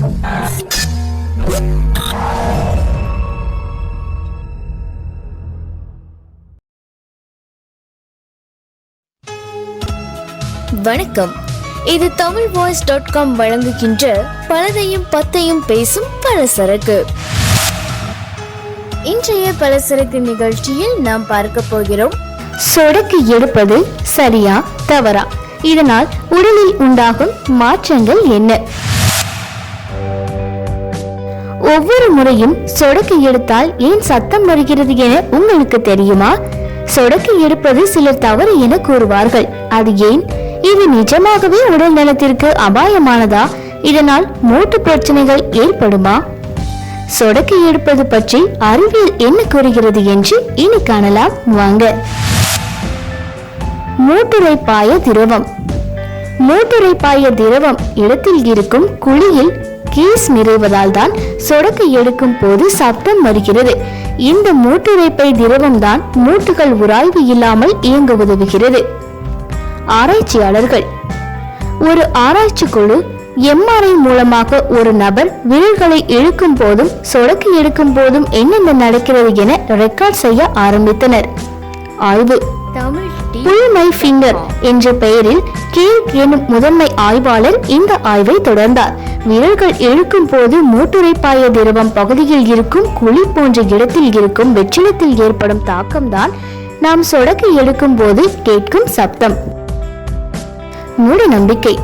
வணக்கம். இது Tamil voice dot com வழங்குகின்ற பலதையும் பத்தையும் பேசும் பலசரக்கு. இன்றைய பலசரக்கு நிகழ்ச்சியில் நாம் பார்க்க போகிறோம். சொடக்கு எடுப்பது சரியா தவறா? இதனால் உடலில் உண்டாகும் மாற்றங்கள் என்ன? ஒவ்வொரு முறையும் சொடக்கு எடுத்தால் ஏன் சத்தம் வருகிறது என உங்களுக்கு தெரியுமா? சொடக்கு எடுப்பது சிலர் தவறு என கூறுவார்கள். அது ஏன்? இது நிஜமாகவே உடல் நலத்திற்கு அபாயமானதா? இதனால் மூட்டு பிரச்சனைகள் ஏற்படுமா? சொடக்கு எடுப்பது பற்றி அறிவியல் என்ன கூறுகிறது என்று இனி காணலாம். வாங்க. மூட்டுரை பாய திரவம். மூட்டுரை பாய திரவம் இடத்தில் இருக்கும் குழியில் கீஸ் நிறைவதால் தான் சொடக்கு எடுக்கும் போது சப்தம் வருகிறது இந்த மூட்டுரைப்பை திரவம் மூட்டுகள் உராய்வு இல்லாமல் இயங்க உதவுகிறது. ஆராய்ச்சியாளர்கள். ஒரு ஆராய்ச்சி குழு எம்ஆர்ஐ மூலமாக ஒரு நபர் விரல்களை இழுக்கும் போதும் சொடக்கு எடுக்கும் போதும் என்னென்ன நடக்கிறது என ரெக்கார்ட் செய்ய ஆரம்பித்தனர். ஆய்வு. புல்மை ஃபிங்கர் என்ற பெயரில் கீழ் எனும் முதன்மை ஆய்வாளர் இந்த ஆய்வை தொடர்ந்தார். விரல்கள் இழுக்கும் போது மூட்டுரைப்பாய திரவம் பகுதியில் இருக்கும் குழி போன்ற இடத்தில் இருக்கும் வெற்றிடத்தில் ஏற்படும் தாக்கம்தான் நாம் சொடக்கு எடுக்கும் போது கேட்கும் சப்தம். மூட நம்பிக்கை.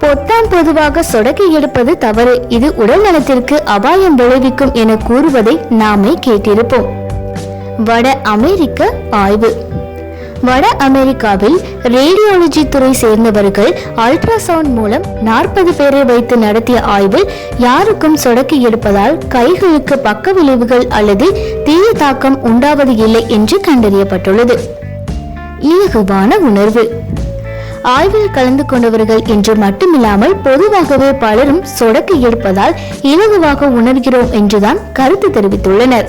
பொத்தான் பொதுவாக சொடக்கி எடுப்பது தவறு. இது உடல் நலத்திற்கு அபாயம் விளைவிக்கும் என கூறுவதை நாமே கேட்டிருப்போம். வட அமெரிக்க ஆய்வு. வட அமெரிக்காவில் ரேடியாலஜி துறை சேர்ந்தவர்கள் அல்ட்ராசவுண்ட் மூலம் நாற்பது பேரை வைத்து நடத்திய ஆய்வில் யாருக்கும் சொடக்கி எடுப்பதால் கைகளுக்கு பக்க விளைவுகள் அல்லது தீய தாக்கம் உண்டாவது இல்லை என்று கண்டறியப்பட்டுள்ளது. இலகுவான உணர்வு. ஆய்வில் கலந்து கொண்டவர்கள் என்று மட்டுமில்லாமல் பொதுவாகவே பலரும் சொடக்கு எடுப்பதால் இலகுவாக உணர்கிறோம் என்றுதான் கருத்து தெரிவித்துள்ளனர்.